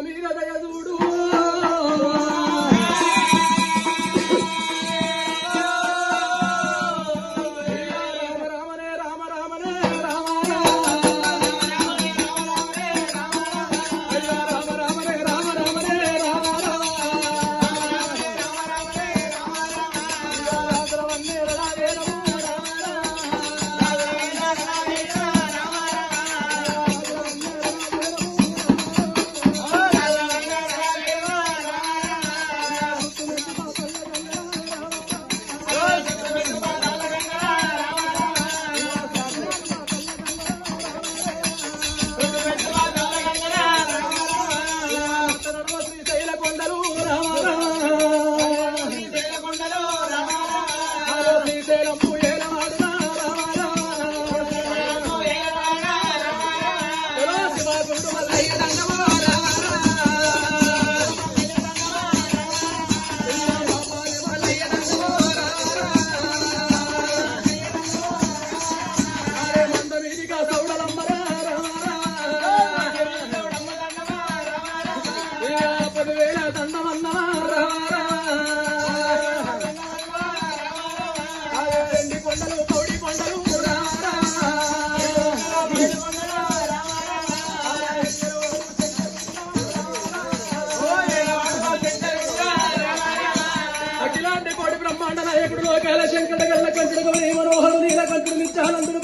امين يا పదివేల దండమన్నమా రెండు కొండలు నాయకుడు లోకాల శంకర గల్ల కంటుడు గౌరీ మనోహరు నీల కంటుడు నిత్యానందుడు